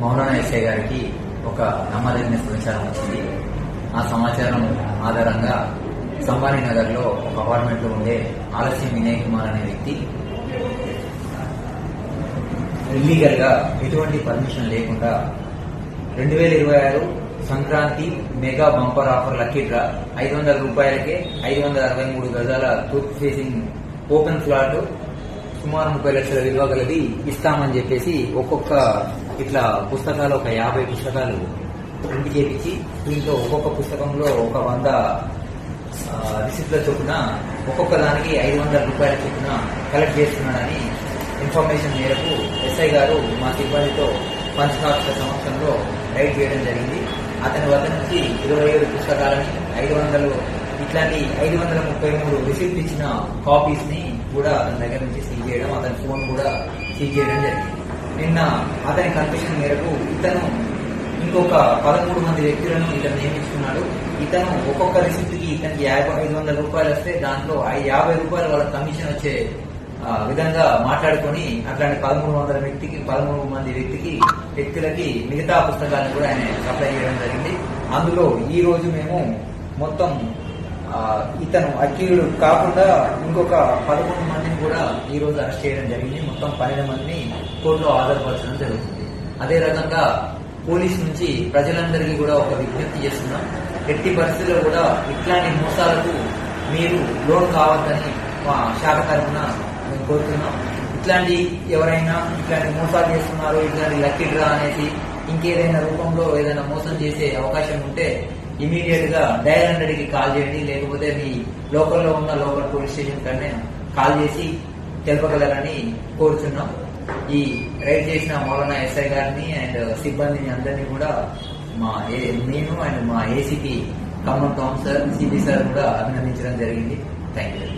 Maulana SI గారికి ఒక నమ్మదగిన సమాచారం వచ్చింది ఆ సమాచారం ఆధారంగా సంబానీ నగర్లో ఒక అపార్ట్మెంట్లో ఉండే ఆలస్యం వినయ్ కుమార్ అనే వ్యక్తి ఇల్లీగల్గా ఎటువంటి పర్మిషన్ లేకుండా రెండు వేల ఇరవై ఆరు Sankranti mega bumper offer lucky draw ఐదు వందల రూపాయలకే ఐదు వందల అరవై మూడు గజాల తూర్పు ఫేసింగ్ ఓపెన్ ఫ్లాట్ సుమారు ముప్పై లక్షల విలువ గలది ఇస్తామని చెప్పేసి ఒక్కొక్క ఇట్లా పుస్తకాలు ఒక యాభై పుస్తకాలు ప్రింట్ చేపించి దీంట్లో ఒక్కొక్క పుస్తకంలో ఒక వంద ఆ, రిసిప్ట్ల చొప్పున ఒక్కొక్క దానికి ఐదు వందల రూపాయల చొప్పున కలెక్ట్ చేస్తున్నాడని ఇన్ఫర్మేషన్ మేరకు ఎస్ఐ గారు మా సిబ్బందితో పంచనాక్ష సంవత్సరంలో రైడ్ చేయడం జరిగింది. అతని వద్ద నుంచి ఇరవై ఏడు పుస్తకాలని ఐదు వందలు ఇట్లాంటి ఐదు వందల ముప్పై మూడు రిసిప్ట్ ఇచ్చిన కాపీస్ని కూడా అతని దగ్గర నుంచి సీజ్ చేయడం అతని ఫోన్ కూడా సీజ్ చేయడం జరిగింది. నిన్న అతని కన్ఫ్యూషన్ మేరకు ఇతను ఇంకొక పదమూడు మంది వ్యక్తులను ఇతను నియమించుకున్నాడు. ఇతను ఒక్కొక్క రిసిప్ట్కి ఇతనికి యాభై ఐదు వందల రూపాయలు వస్తే దాంట్లో ఆ యాభై రూపాయలు వాళ్ళ కమిషన్ వచ్చే విధంగా మాట్లాడుకొని అట్లాంటి పదమూడు వందల వ్యక్తికి పదమూడు మంది వ్యక్తికి వ్యక్తులకి మిగతా పుస్తకాలను కూడా ఆయన సప్లై చేయడం జరిగింది. అందులో ఈ రోజు మేము మొత్తం ఇతను అక్యూరుడు కాకుండా ఇంకొక పదకొండు మందిని కూడా ఈ రోజు అరెస్ట్ చేయడం జరిగింది. మొత్తం పన్నెండు మందిని కోర్టులో హాజరుపరచడం జరుగుతుంది. అదే రకంగా పోలీస్ నుంచి ప్రజలందరికీ కూడా ఒక విజ్ఞప్తి చేస్తున్నాం. ఎట్టి పరిస్థితుల్లో కూడా ఇట్లాంటి మోసాలకు మీరు లోన్ కావద్దని మా శాఖ తరఫున మేము కోరుతున్నాం. ఇట్లాంటి ఎవరైనా ఇట్లాంటి మోసాలు చేస్తున్నారు ఇట్లాంటి లక్కీ డ్రా అనేసి ఇంకేదైనా రూపంలో ఏదైనా మోసం చేసే అవకాశం ఉంటే ఇమీడియట్గా డయల్ హండ్రెడ్కి కాల్ చేయండి లేకపోతే మీ లోకల్లో ఉన్న లోకల్ పోలీస్ స్టేషన్ కన్నా కాల్ చేసి తెలపగలరని కోరుచున్నాం. ఈ రైడ్ చేసిన మౌలానా ఎస్ఐ గారిని అండ్ సిబ్బందిని అందరినీ కూడా మా నేను అండ్ మా ACP Khammam town sir CB sir కూడా అభినందించడం జరిగింది. Thank you